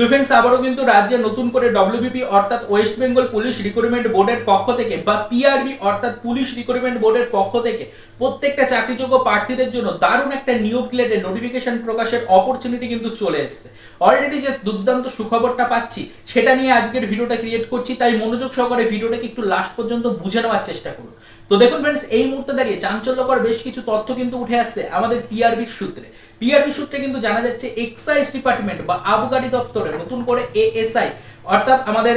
তো ফ্রেন্ডস আবারও কিন্তু রাজ্যে নতুন করে ডব্লিউবিপি অর্থাৎ ওয়েস্ট বেঙ্গল পুলিশ রিক্রুটমেন্ট বোর্ডের পক্ষ থেকে বা পিআরবি অর্থাৎ পুলিশ রিক্রুটমেন্ট বোর্ডের পক্ষ থেকে প্রত্যেকটা চাকরিযোগ্য প্রার্থীদের জন্য দারুণ একটা নিয়োগ রিলেটেড নোটিফিকেশন প্রকাশের অপরচুনিটি কিন্তু চলে এসেছে। অলরেডি যে দুর্দান্ত সুখবরটা পাচ্ছি, সেটা নিয়ে আজকের ভিডিওটা ক্রিয়েট করছি, তাই মনোযোগ সহকারে ভিডিওটাকে একটু লাস্ট পর্যন্ত বুঝে নেওয়ার চেষ্টা করুন। তো দেখুন ফ্রেন্ডস এই মুহূর্তে দাঁড়িয়ে চাঞ্চল্যকর বেশ কিছু তথ্য কিন্তু উঠে আসছে আমাদের পিআরবির সূত্রে। পিআরবি সূত্রে কিন্তু জানা যাচ্ছে এক্সাইজ ডিপার্টমেন্ট বা আবগারি দপ্তরে নতুন করে এএসআই অর্থাৎ আমাদের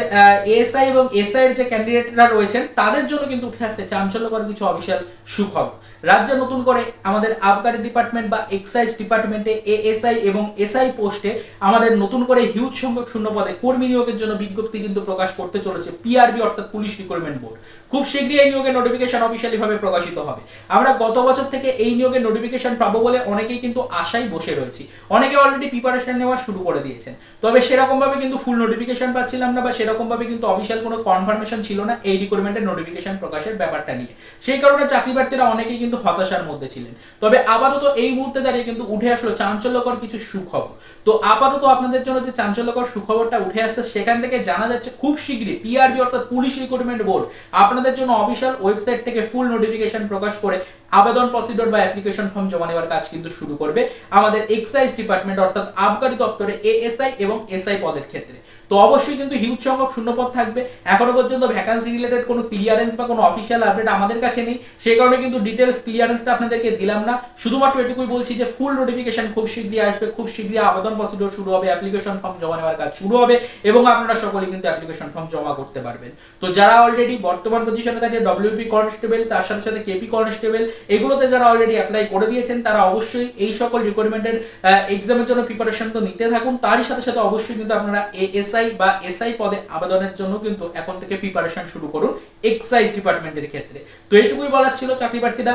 এএসআই এবং এসআই এর যে ক্যান্ডিডেটরা রয়েছেন, তাদের জন্য কিন্তু উঠে আসছে চাঞ্চল্যকর কিছু অফিসিয়াল সুখবর। রাজ্যে নতুন করে আমাদের আবগারি ডিপার্টমেন্ট বা এক্সাইজ ডিপার্টমেন্টে এএসআই এবং এসআই পোস্টে আমাদের নতুন করে হিউজ সংখ্যক শূন্যপদে কর্মী নিয়োগের জন্য বিজ্ঞপ্তি কিন্তু প্রকাশ করতে চলেছে পিআরবি অর্থাৎ পুলিশ রিক্রুটমেন্ট বোর্ড খুব শীঘ্রই এই নিয়োগের নোটিফিকেশন অফিসিয়ালি ভাবে প্রকাশিত হবে। আমরা গত বছর থেকে এই নিয়োগের নোটিফিকেশন পাবো বলে অনেকেই কিন্তু আশায় বসে রয়েছি। অনেকে অলরেডি প্রিপারেশন নেওয়া শুরু করে দিয়েছেন। তবে সেরকম ভাবে কিন্তু ফুল নোটিফিকেশন পাচ্ছিলাম না বা সেরকম ভাবে কিন্তু অফিসিয়াল কোনো কনফার্মেশন ছিল না এই রিক্রুটমেন্টের নোটিফিকেশন প্রকাশের ব্যাপারটা নিয়ে। সেই কারণে চাকরি প্রার্থীরা অনেকেই কিন্তু হতাশার মধ্যে ছিলেন। তবে আপাতত এই মুহূর্তে দাঁড়িয়ে কিন্তু উঠে আসলো চাঞ্চল্যকর কিছু সুখবর। তো আপাতত আপনাদের জন্য যে চাঞ্চল্যকর সুখবরটা উঠে আসছে, সেখান থেকে জানা যাচ্ছে খুব শীঘ্রই পিআরবি অর্থাৎ পুলিশ রিক্রুটমেন্ট বোর্ড আপনাদের জন্য অফিসিয়াল ওয়েবসাইট থেকে ফুল নোটিফিকেশন প্রকাশ করে আবেদন প্রসিডিওর বা অ্যাপ্লিকেশন ফর্ম জমা নেওয়ার কাজ কিন্তু শুরু করবে আমাদের এক্সাইজ ডিপার্টমেন্ট অর্থাৎ আবগারি দপ্তরে এএসআই এবং এসআই পদের ক্ষেত্রে। তো অবশ্যই কিন্তু হিউজ সংখ্যক শূন্যপদ থাকবে। এখনও পর্যন্ত ভ্যাকান্সি রিলেটেড কোনো ক্লিয়ারেন্স বা কোনো অফিসিয়াল আপডেট আমাদের কাছে নেই। সেই কারণে কিন্তু ডিটেলস ক্লিয়ারেন্সটা আপনাদেরকে দিলাম না। শুধুমাত্র এটুকুই বলছি যে ফুল নোটিফিকেশন খুব শীঘ্রই আসবে, খুব শীঘ্রই আবেদন প্রসিডিওর শুরু হবে অ্যাপ্লিকেশন ফর্ম জমা নেওয়ার কাজ শুরু হবে এবং আপনারা সকলেই কিন্তু অ্যাপ্লিকেশন ফর্ম জমা করতে পারবেন। তো যারা অলরেডি বর্তমান পজিশনে দাঁড়িয়ে ডব্লিউপি কনস্টেবল তার সাথে সাথে কেপি কনস্টেবল এগুলোতে যারা অলরেডি অ্যাপ্লাই করে দিয়েছেন, তারা অবশ্যই এই সকল রিকোয়ারমেন্টের এক্সামের জন্য প্রিপারেশন তো নিতে থাকুন। তারই সাথে সাথে অবশ্যই কিন্তু আপনারা এএসআই বা এসআই পদে আবেদনের জন্য কিন্তু এখন থেকে প্রিপারেশন শুরু করুন এক্সাইজ ডিপার্টমেন্টের ক্ষেত্রে। তো এইটুকুই বলার ছিল চাকরি প্রার্থীরা।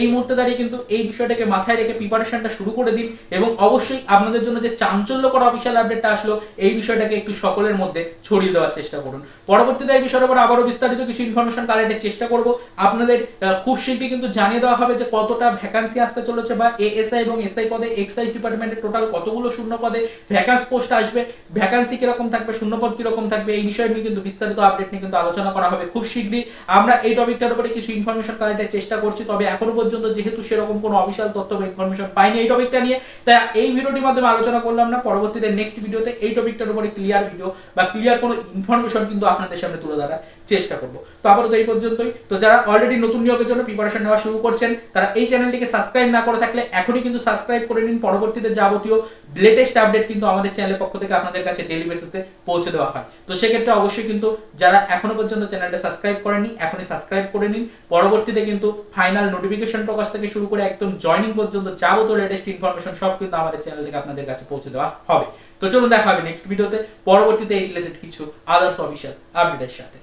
এই মুহূর্তে দাঁড়িয়ে কিন্তু এই বিষয়টাকে মাথায় রেখে প্রিপারেশনটা শুরু করে দিন এবং অবশ্যই আপনাদের জন্য যে চাঞ্চল্যকর অফিসিয়াল আপডেটটা আসলো, এই বিষয়টাকে একটু সকলের মধ্যে ছড়িয়ে দেওয়ার চেষ্টা করুন। পরবর্তীতে এই বিষয়ের উপর আবারও বিস্তারিত কিছু ইনফরমেশন কালেক্টের চেষ্টা করব। আপনাদের খুব শীঘ্রই কিন্তু জানিয়ে দেওয়া হবে যে কতটা ভ্যাকান্সি আসতে চলেছে বা এএসআই এবং এসআই পদে এক্সাইজ ডিপার্টমেন্টের টোটাল কতগুলো শূন্য পদে ভ্যাকান্স পোস্ট আসবে ভ্যাকান্সি কীরকম থাকবে, শূন্য পদ কীরকম থাকবে এই বিষয় নিয়ে কিন্তু বিস্তারিত আপডেট নিয়ে কিন্তু আলোচনা করা হবে খুব শীঘ্রই। আমরা এই টপিকটার উপরে কিছু ইনফরমেশন কালেক্টের চেষ্টা করছি, তবে এখনও পর্যন্ত যেহেতু সেরকম কোনো অফিসিয়াল তথ্য বা ইনফরমেশন পাইনি এই টপিকটা নিয়ে, তাই এই ভিডিওটির মাধ্যমে আলোচনা করলাম না। পরবর্তীতে নেক্সট ভিডিওতে এই টপিকটার উপরে ক্লিয়ার ভিডিও বা ক্লিয়ার কোনো ইনফরমেশন কিন্তু আপনাদের সামনে তুলে ধরার। চেষ্টা করব। তো আপাতত এই পর্যন্তই। তো যারা অলরেডি নতুন নিয়োগের জন্য প্রিপারেশন নেওয়া শুরু করছেন, তারা এই চ্যানেলটিকে সাবস্ক্রাইব না করে থাকলে এখনই কিন্তু সাবস্ক্রাইব করে নিন। পরবর্তীতে যাবতীয় লেটেস্ট আপডেট কিন্তু আমাদের চ্যানেলের পক্ষ থেকে আপনাদের কাছে ডেলি বেসিসে পৌঁছে দেওয়া হয়। তো সেক্ষেত্রে অবশ্যই কিন্তু যারা এখনও পর্যন্ত চ্যানেলটা সাবস্ক্রাইব করেননি, এখনই সাবস্ক্রাইব করে নিন। পরবর্তীতে কিন্তু ফাইনাল নোটিফিকেশন প্রকাশ থেকে শুরু করে একদম জয়নিং পর্যন্ত যাবতীয় লেটেস্ট ইনফরমেশন সব কিন্তু আমাদের চ্যানেল থেকে আপনাদের কাছে পৌঁছে দেওয়া হবে। তো চলুন দেখা হবে নেক্সট ভিডিওতে পরবর্তীতে এই রিলেটেড কিছু আদার্স অফিসিয়াল আপডেটের সাথে।